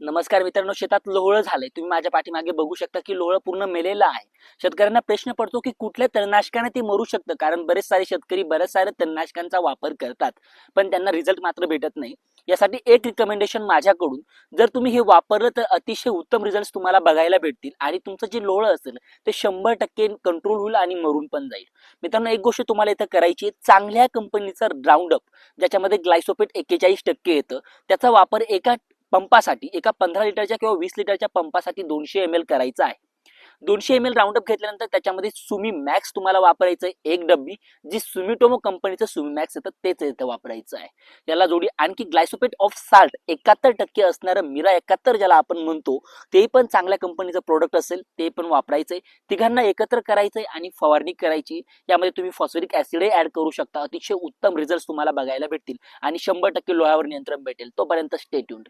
नमस्कार मित्रांनो शेतात लोहळं झालंय. तुम्ही माझ्या पाठीमागे बघू शकता की लोहळं पूर्ण मेलेलं आहे. शेतकऱ्यांना प्रश्न पडतो की कुठल्या तणनाशकाने ते मरू शकतं? कारण बरेच सारे शेतकरी बऱ्याच साऱ्या तणनाशकांचा वापर करतात पण त्यांना रिझल्ट मात्र भेटत नाही. यासाठी एक रिकमेंडेशन माझ्याकडून जर तुम्ही हे वापरलं तर अतिशय उत्तम रिझल्ट तुम्हाला बघायला भेटतील आणि तुमचं जे लोहळं असेल ते शंभर टक्के कंट्रोल होईल आणि मरून पण जाईल. मित्रांनो एक गोष्ट तुम्हाला इथं करायची आहे. चांगल्या कंपनीचं राऊंड अप ज्याच्यामध्ये ग्लायसोपेट एक्केचाळीस टक्के येतं त्याचा वापर एका पंपासाठी एका पंधरा लिटरच्या किंवा वीस लिटरच्या पंपासाठी दोनशे एम एल करायचा आहे. दोनशे एम एल राऊंडअप घेतल्यानंतर त्याच्यामध्ये सुमी मॅक्स तुम्हाला वापरायचं आहे एक डब्बी जी सुमिटोमो कंपनीचं सुमी मॅक्स येतं तेच इथं वापरायचं आहे. याला जोडी आणखी ग्लायसोपेट ऑफ साल्ट एकाहत्तर टक्के असणारं मिरा एकाहत्तर ज्याला आपण म्हणतो ते पण चांगल्या कंपनीचं प्रोडक्ट असेल ते पण वापरायचंय. तिघांना एकत्र करायचंय आणि फवारणी करायची. यामध्ये तुम्ही फॉस्फरिक ऍसिडही ऍड करू शकता. अतिशय उत्तम रिझल्ट तुम्हाला बघायला भेटतील आणि शंभर टक्के लोहावर नियंत्रण भेटेल. तोपर्यंत स्टेट्यून्ड